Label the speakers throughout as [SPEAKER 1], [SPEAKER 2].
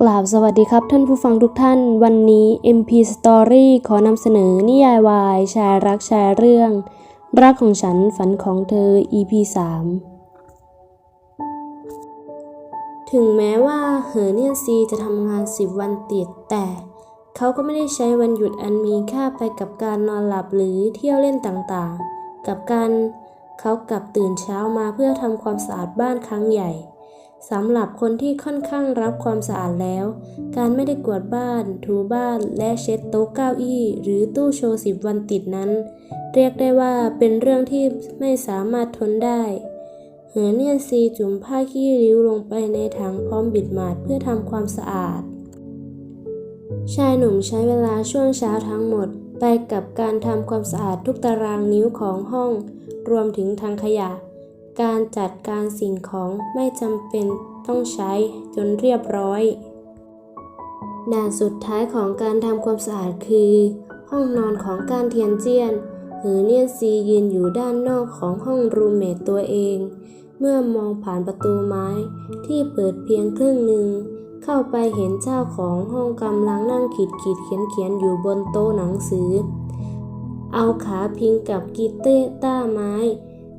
[SPEAKER 1] กราบสวัสดีครับท่านผู้ฟังทุกท่าน วันนี้ MP Story ขอนำเสนอนิยายวายชายรักชายเรื่อง รักของฉันฝันของเธอ EP 3 ถึงแม้ว่าเฮอร์เนียนซีจะทำงาน10วันติด แต่เขาก็ไม่ได้ใช้วันหยุดอันมีค่าไปกับการนอนหลับหรือเที่ยวเล่นต่างๆ กับการเขากลับตื่นเช้ามาเพื่อทำความสะอาดบ้านครั้งใหญ่ สำหรับคนที่ค่อนข้างรับความสะอาดแล้ว การไม่ได้กวาดบ้าน ถูบ้านและเช็ดโต๊ะเก้าอี้ หรือตู้โชว์สิบวันติดนั้น เรียกได้ว่าเป็นเรื่องที่ไม่สามารถทนได้เฮอเนียนซีจุ่มผ้าขี้ริ้วลงไปในถังพร้อมบิดหมาดเพื่อทำความสะอาด ชายหนุ่มใช้เวลาช่วงเช้าทั้งหมด ไปกับการทำความสะอาดทุกตารางนิ้วของห้อง รวมถึงทางขยะ การจัดการสิ่งของไม่จำเป็นต้องใช้จนเรียบร้อย ด่านสุดท้ายของการทำความสะอาดคือ ห้องนอนของการเทียนเจียนเฮอเนียนซียืนอยู่ด้านนอกของห้องรูมเมทตัวเอง เมื่อมองผ่านประตูไม้ที่เปิดเพียงครึ่งหนึ่ง เข้าไปเห็นเจ้าของห้องกำลังนั่งขีดขีดเขียนเขียนอยู่บนโต๊ะหนังสือ เอาขาพิงกับกีเต้ต้าไม้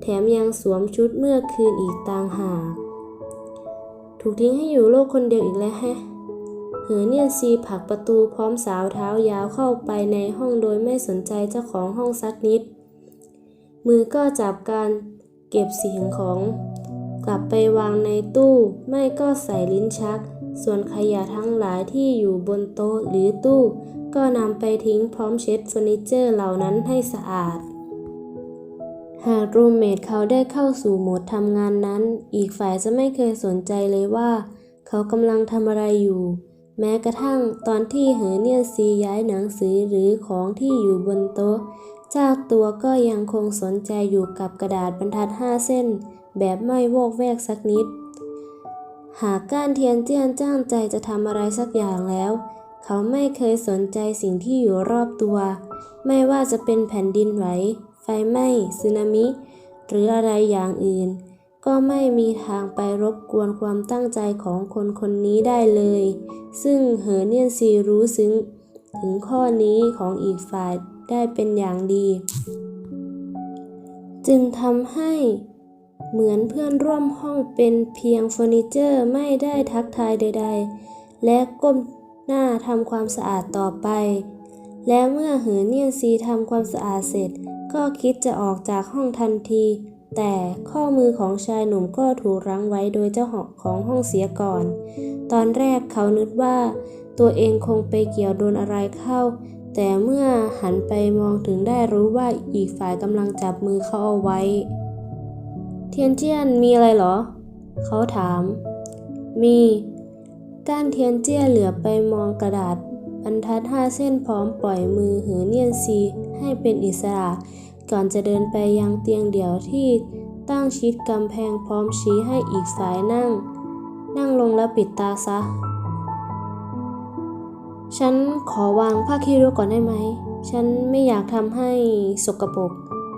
[SPEAKER 1] แถมยังสวมชุดเมื่อคืนอีกต่างหาก ถูกทิ้งให้อยู่โลกคนเดียวอีกแล้วแฮะเฮอเนียนซีผลักประตูพร้อมสาวเท้ายาวเข้าไปในห้องโดยไม่สนใจเจ้าของห้องสักนิด มือก็จับการเก็บสิ่งของ กลับไปวางในตู้ ไม่ก็ใส่ลิ้นชัก ส่วนขยะทั้งหลายที่อยู่บนโต๊ะหรือตู้ ก็นำไปทิ้งพร้อมเช็ดเฟอร์นิเจอร์เหล่านั้นให้สะอาด หากรูมเมทเขาได้เข้าสู่โหมดทำงานนั้น อีกฝ่ายจะไม่เคยสนใจเลยว่า เขากำลังทำอะไรอยู่ แม้กระทั่งตอนที่เฮอเนียซีย้ายหนังสือหรือของที่อยู่บนโต๊ะ เจ้าตัวก็ยังคงสนใจอยู่กับกระดาษบรรทัดห้าเส้น แบบไม่โวกแวกสักนิด หากก้านเทียนเจี้ยนจ้างใจจะทำอะไรสักอย่างแล้ว เขาไม่เคยสนใจสิ่งที่อยู่รอบตัว ไม่ว่าจะเป็นแผ่นดินไหว ฟไหม้สึนามิ หรืออะไรอย่างอื่น ก็ไม่มีทางไปรบกวนความตั้งใจของคนคนนี้ได้เลย ซึ่งเฮอเนียนซีรู้ซึ้งถึงข้อนี้ของอีกฝ่ายได้เป็นอย่างดี จึงทำให้เหมือนเพื่อนร่วมห้องเป็นเพียงเฟอร์นิเจอร์ไม่ได้ทักทายใด ๆ และก้มหน้าทำความสะอาดต่อไป และเมื่อเฮอเนียนซีทำความสะอาดเสร็จ ก็คิดจะออกจากห้องทันที แต่ข้อมือของชายหนุ่มก็ถูกรั้งไว้โดยเจ้าของห้องเสียก่อน ตอนแรกเขานึกว่า ตัวเองคงไปเกี่ยวโดนอะไรเข้า แต่เมื่อหันไปมองถึงได้รู้ว่าอีกฝ่ายกำลังจับมือเขาเอาไว้ เทียนเจียนมีอะไรเหรอ เขาถาม มีก้านเทียนเจี้ยเหลือไปมองกระดาษ บรรทัดห้าเส้นพร้อมปล่อยมือหือเนียนซีให้เป็นอิสระ ก่อนจะเดินไปยังเตียงเดี่ยวที่ตั้งชิดกำแพงพร้อมชี้ให้อีกฝ่ายนั่ง นั่งลงแล้วปิดตาซะ ฉันขอวางผ้าคีริ้วก่อนได้ไหม ฉันไม่อยากทำให้สกปรก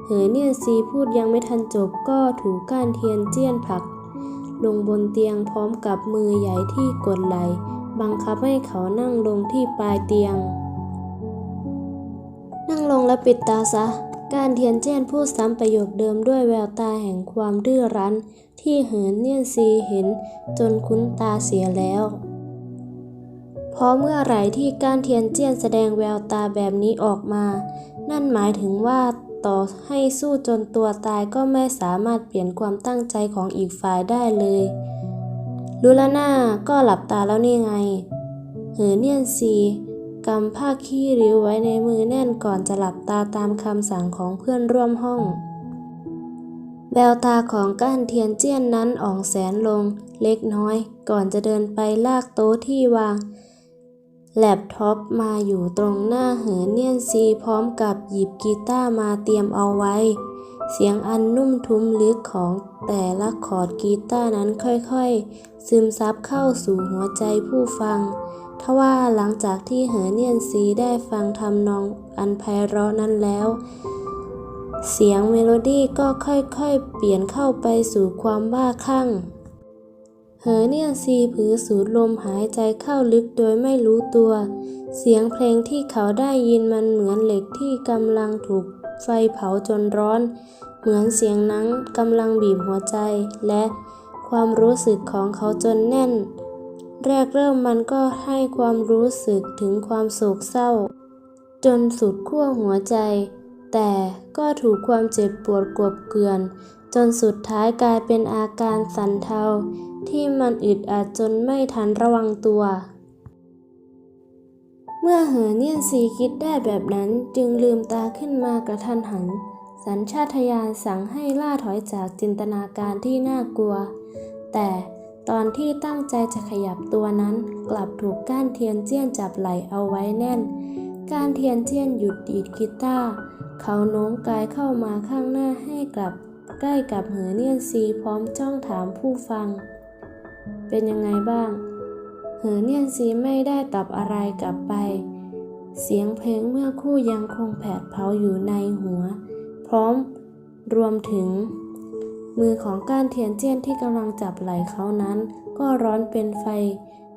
[SPEAKER 1] เฮอเนียนซีพูดยังไม่ทันจบก็ถูกก้านเทียนเจี้ยนผลัก ลงบนเตียงพร้อมกับมือใหญ่ที่กดไหล บังคับให้เขานั่งลงที่ปลายเตียง นั่งลงและปิดตาซะ การเทียนเจี้ยนพูดซ้ำประโยคเดิมด้วยแววตาแห่งความดื้อรั้น ที่เหินเนียนซีเห็นจนคุ้นตาเสียแล้วเพราะเมื่อไหร่ที่ก้านเทียนเจี้ยนแสดงแววตาแบบนี้ออกมา นั่นหมายถึงว่าต่อให้สู้จนตัวตายก็ไม่สามารถเปลี่ยนความตั้งใจของอีกฝ่ายได้เลย รู้แล้วหน้าก็หลับตาแล้วนี่ไง เหือเนียนซีกำผ้าขี้ริ้วไว้ในมือแน่นก่อนจะหลับตาตามคำสั่งของเพื่อนร่วมห้อง แววตาของก้านเทียนเจี้ยนนั้นอ่องแสนลงเล็กน้อย ก่อนจะเดินไปลากโต๊ะที่วาง แล็ปท็อปมาอยู่ตรงหน้าเหินเนียนซีพร้อมกับหยิบกีตาร์มาเตรียมเอาไว้ เสียงอันนุ่มทุ้มลึกของแต่ละคอร์ดกีตาร์นั้นค่อยๆ ซึมซับเข้าสู่หัวใจผู้ฟัง ทว่าหลังจากที่เหินเนียนซีได้ฟังทำนองอันไพเราะนั้นแล้ว เสียงเมโลดี้ก็ค่อยๆ เปลี่ยนเข้าไปสู่ความบ้าคลั่ง เหอเนียนซีผือสูดลมหายใจเข้าลึกโดยไม่รู้ตัว เสียงเพลงที่เขาได้ยินมันเหมือนเหล็กที่กำลังถูก ไฟเผาจนร้อน เหมือนเสียงนังกำลังบีบหัวใจ และความรู้สึกของเขาจนแน่น แรกเริ่มมันก็ให้ความรู้สึกถึงความโศกเศร้า จนสุดขั้วหัวใจ แต่ก็ถูกความเจ็บปวดกลบเกลื่อน จนสุดท้ายกลายเป็นอาการสันเทา ที่มันอึดอัดจนไม่ทันระวังตัว เมื่อเหอเนียนซีคิดได้แบบนั้นจึงลืมตาขึ้นมากระทันหัน สัญชาตญาณสั่งให้ล่าถอยจากจินตนาการที่น่ากลัว แต่ตอนที่ตั้งใจจะขยับตัวนั้น กลับถูกก้านเทียนเจี้ยนจับไหลเอาไว้แน่น ก้านเทียนเจี้ยนหยุดดีดกีตาร์เขาโน้มกายเข้ามาข้างหน้าให้กลับใกล้กับเหอเนียนซีพร้อมจ้องถามผู้ฟัง เป็นยังไงบ้าง เหอเนียนซีไม่ได้ตอบอะไรกลับไป เสียงเพลงเมื่อคู่ยังคงแผดเผาอยู่ในหัว พร้อมรวมถึง มือของก้านเทียนเจี้ยนที่กำลังจับไหล่เขานั้น ก็ร้อนเป็นไฟ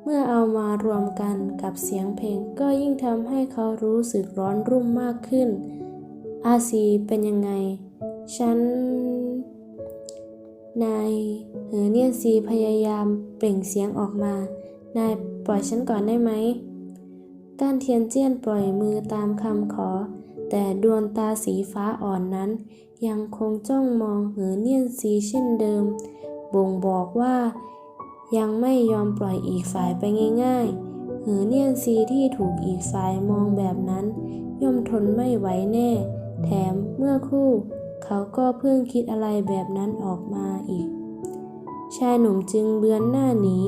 [SPEAKER 1] เมื่อเอามารวมกันกับเสียงเพลงก็ยิ่งทำให้เขารู้สึกร้อนรุ่มมากขึ้น อาซีเป็นยังไง ฉันนายเฮอเนียนซีพยายามเปล่งเสียงออกมา นายปล่อยฉันก่อนได้ไหม ก้านเทียนเจี้ยนปล่อยมือตามคำขอ แต่ดวงตาสีฟ้าอ่อนนั้น ยังคงจ้องมองเหอเนียนซีเช่นเดิม บ่งบอกว่า ยังไม่ยอมปล่อยอีกฝ่ายไปง่ายๆ เหอเนียนซีที่ถูกอีกฝ่ายมองแบบนั้น ย่อมทนไม่ไหวแน่ แถมเมื่อคู่ เขาก็เพิ่งคิดอะไรแบบนั้นออกมาอีก ชายหนุ่มจึงเบือนหน้าหนี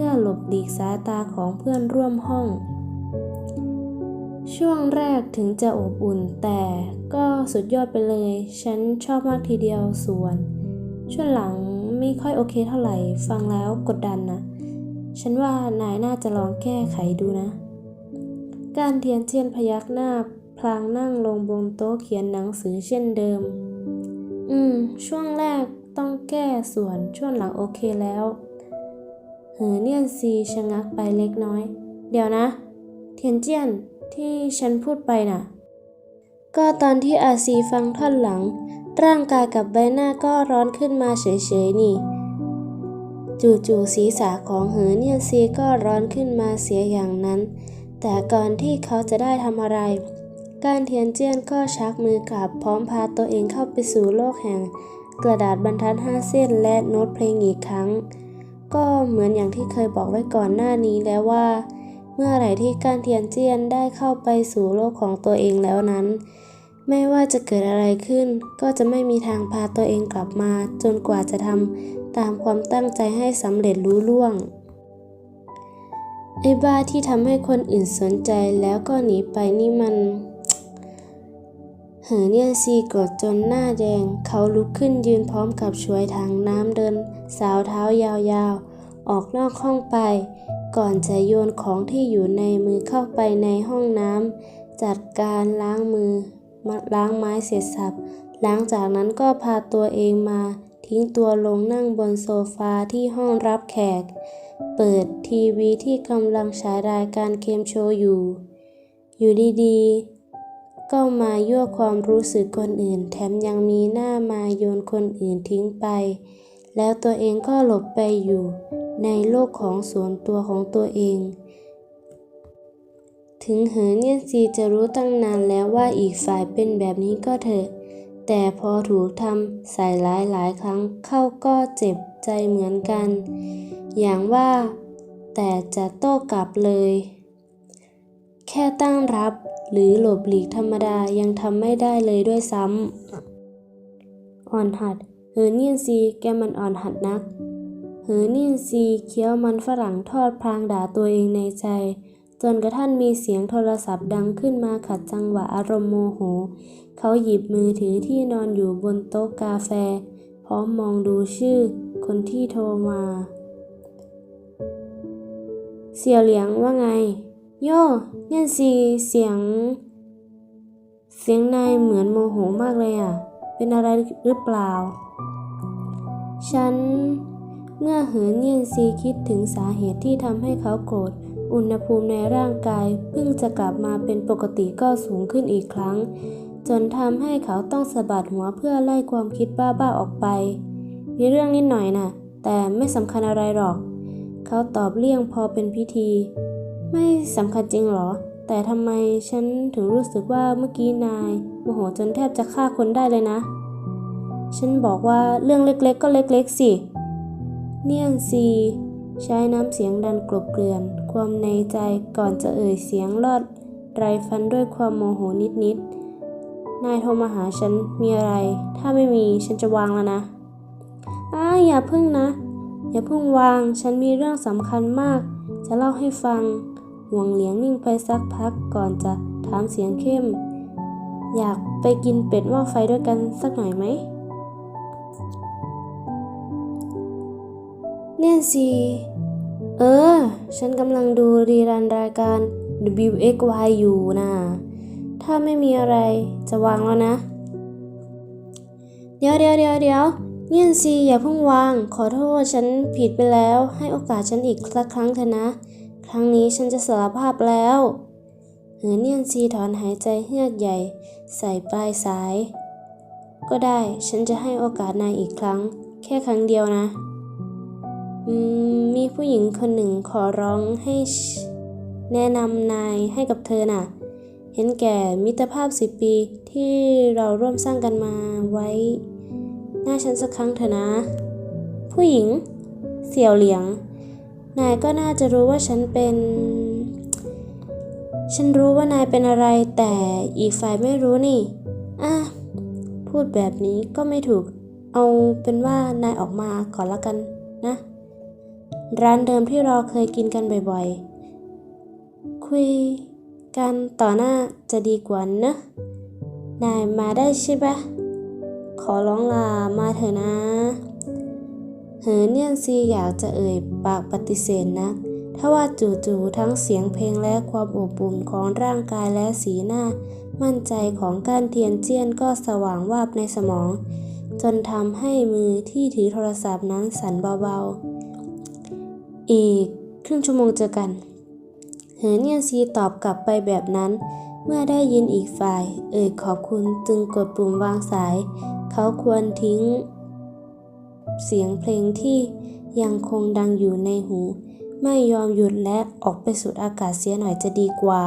[SPEAKER 1] พื่อหลบหลีกสายตาของเพื่อนร่วมห้อง ช่วงแรกถึงจะอบอุ่นแต่ก็สุดยอดไปเลย ฉันชอบมากทีเดียวส่วน ช่วงหลังไม่ค่อยโอเคเท่าไหร่ ฟังแล้วกดดันนะฉันว่านายน่าจะลองแก้ไขดูนะ การเทียนเจียนพยักหน้า พลางนั่งลงบนโต๊ะเขียนหนังสือเช่นเดิม อืม ช่วงแรกต้องแก้ส่วนช่วงหลังโอเคแล้ว เหอเนียนซีชะงักไปเล็กน้อย เดี๋ยวนะ เทียนเจียนที่ฉันพูดไปน่ะ ก็ตอนที่อาซีฟังท่อนหลัง ร่างกายกับใบหน้าก็ร้อนขึ้นมาเฉยๆนี่ จู่ๆศีรษะของเหอเนียนซีก็ร้อนขึ้นมาเสียอย่างนั้น แต่ก่อนที่เขาจะได้ทำอะไร การเทียนเจี้ยนก็ชักมือกลับพร้อมพาตัวเองเข้าไปสู่โลกแห่ง กระดาษบรรทัดห้าเส้นและโน้ตเพลงอีกครั้ง ก็เหมือนอย่างที่เคยบอกไว้ก่อนหน้านี้แล้วว่า เมื่อไหร่ที่การเทียนเจียนได้เข้าไปสู่โลกของตัวเองแล้วนั้น ไม่ว่าจะเกิดอะไรขึ้น ก็จะไม่มีทางพาตัวเองกลับมา จนกว่าจะทำตามความตั้งใจให้สำเร็จรู้ล่วงไอ้บ้าที่ทำให้คนอื่นสนใจแล้วก็หนีไปนี่มัน เหอเนี่ยซีกดจนหน้าแดง เขาลุกขึ้นยืนพร้อมกับช่วยทางน้ำเดิน สาวเท้ายาวๆ ออกนอกห้องไป ก่อนจะโยนของที่อยู่ในมือเข้าไปในห้องน้ำจัดการล้างมือมาล้างไม้เสร็จสับ หลังจากนั้นก็พาตัวเองมา ทิ้งตัวลงนั่งบนโซฟาที่ห้องรับแขก เปิดทีวีที่กำลังฉายรายการเกมโชว์อยู่ อยู่ดีๆ ก็มายั่วความรู้สึกคนอื่น แถมยังมีหน้ามาโยนคนอื่นทิ้งไป แล้วตัวเองก็หลบไปอยู่ ในโลกของส่วนตัวของตัวเอง ถึงเหอเนี่ยซีจะรู้ตั้งนานแล้วว่าอีกฝ่ายเป็นแบบนี้ก็เถอะ แต่พอถูกทำใส่หลายหลายครั้งเข้าก็เจ็บใจเหมือนกัน อย่างว่าแต่จะโต้กลับเลย แค่ตั้งรับ หรือหลบหลีกธรรมดายังทำไม่ได้เลยด้วยซ้ำ อ่อนหัด เฮอเนียนซีแกมันอ่อนหัดนัก เฮอเนียนซีเคี้ยวมันฝรั่งทอดพลางด่าตัวเองในใจ จนกระทั่งมีเสียงโทรศัพท์ดังขึ้นมาขัดจังหวะอารมณ์โมโห เขาหยิบมือถือที่นอนอยู่บนโต๊ะกาแฟ พร้อมมองดูชื่อ คนที่โทรมา เสี่ยวเหลียงว่าไง โย่เนี่ยซีเสียง เสียงนายเหมือนโมโหมากเลยอะ เป็นอะไรหรือเปล่า ฉัน เมื่อเหินเนียนซีคิดถึงสาเหตุที่ทำให้เขาโกรธ อุณหภูมิในร่างกายเพิ่งจะกลับมาเป็นปกติก็สูงขึ้นอีกครั้ง จนทำให้เขาต้องสะบัดหัวเพื่อไล่ความคิดบ้าๆออกไป มีเรื่องนิดหน่อยน่ะ แต่ไม่สำคัญอะไรหรอก เขาตอบเลี่ยงพอเป็นพิธี ไม่สำคัญจริงหรอ แต่ทำไมฉันถึงรู้สึกว่าเมื่อกี้นายโมโหจนแทบจะฆ่าคนได้เลยนะ ฉันบอกว่าเรื่องเล็กๆ ก็เล็กๆสิ เนียนซีใช้น้ำเสียงดันกลบเกลื่อน ความในใจก่อนจะเอ่ยเสียงลอดไรฟันด้วยความโมโหนิดๆ นายโทรมาหาฉันมีอะไร ถ้าไม่มีฉันจะวางแล้วนะอ้าอย่าพึ่งนะ อย่าเพึ่งวาง ฉันมีเรื่องสำคัญมาก จะเล่าให้ฟัง ห่วงเหลียงนิ่งไปสักพักก่อนจะถามเสียงเข้ม อยากไปกินเป็ดหม้อไฟด้วยกันสักหน่อยไหมเนียนซีเออ ฉันกำลังดูรีรันรายการ WXY อยู่นะถ้าไม่มีอะไรจะวางแล้วนะ เดี๋ยวเดี๋ยวเดี๋ยวเดี๋ยวเนียนซีอย่าเพิ่งวาง ขอโทษฉันผิดไปแล้ว ให้โอกาสฉันอีกสักครั้งเถอะนะ ครั้งนี้ฉันจะสารภาพแล้วเหินเนียนซีถอนหายใจเฮือกใหญ่ ใส่ปลายสาย ก็ได้ฉันจะให้โอกาสนายอีกครั้ง แค่ครั้งเดียวนะอืมมีผู้หญิงคนหนึ่งขอร้องให้แนะนำนายให้กับเธอน่ะ เห็นแก่มิตรภาพสิบปีที่เราร่วมสร้างกันมาไว้ หน้าฉันสักครั้งเถอะนะ ผู้หญิง เสี่ยวเหลียง นายก็น่าจะรู้ว่าฉันเป็น ฉันรู้ว่านายเป็นอะไรแต่อีกฝ่ายไม่รู้นี่ อะ พูดแบบนี้ก็ไม่ถูก เอาเป็นว่านายออกมาก่อนละกันนะ ร้านเดิมที่เราเคยกินกันบ่อยๆ คุยกันต่อหน้าจะดีกว่านะ นายมาได้ใช่ปะขอร้องลามาเถอะนะ เหินเนียนซีอยากจะเอ่ยปากปฏิเสธนะถ้าว่าจู่ๆทั้งเสียงเพลงและความอบอุ่นของร่างกายและสีหน้า มั่นใจของกานเทียนเจี้ยนก็สว่างวาบในสมอง จนทำให้มือที่ถือโทรศัพท์นั้นสั่นเบาๆ อีกครึ่งชั่วโมงเจอกัน เหินเนียนซีตอบกลับไปแบบนั้น เมื่อได้ยินอีกฝ่าย เอ่ยขอบคุณจึงกดปุ่มวางสาย เขาควรทิ้ง เสียงเพลงที่ยังคงดังอยู่ในหู ไม่ยอมหยุดและออกไปสูดอากาศเสียหน่อยจะดีกว่า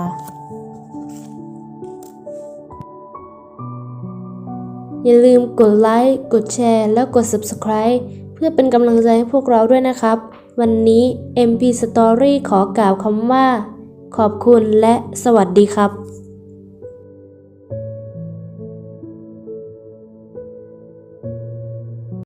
[SPEAKER 1] อย่าลืมกดไลค์ กดแชร์ แล้วกด Subscribe เพื่อเป็นกำลังใจให้พวกเราด้วยนะครับ วันนี้ MP Story ขอกล่าวคำว่า ขอบคุณและสวัสดีครับ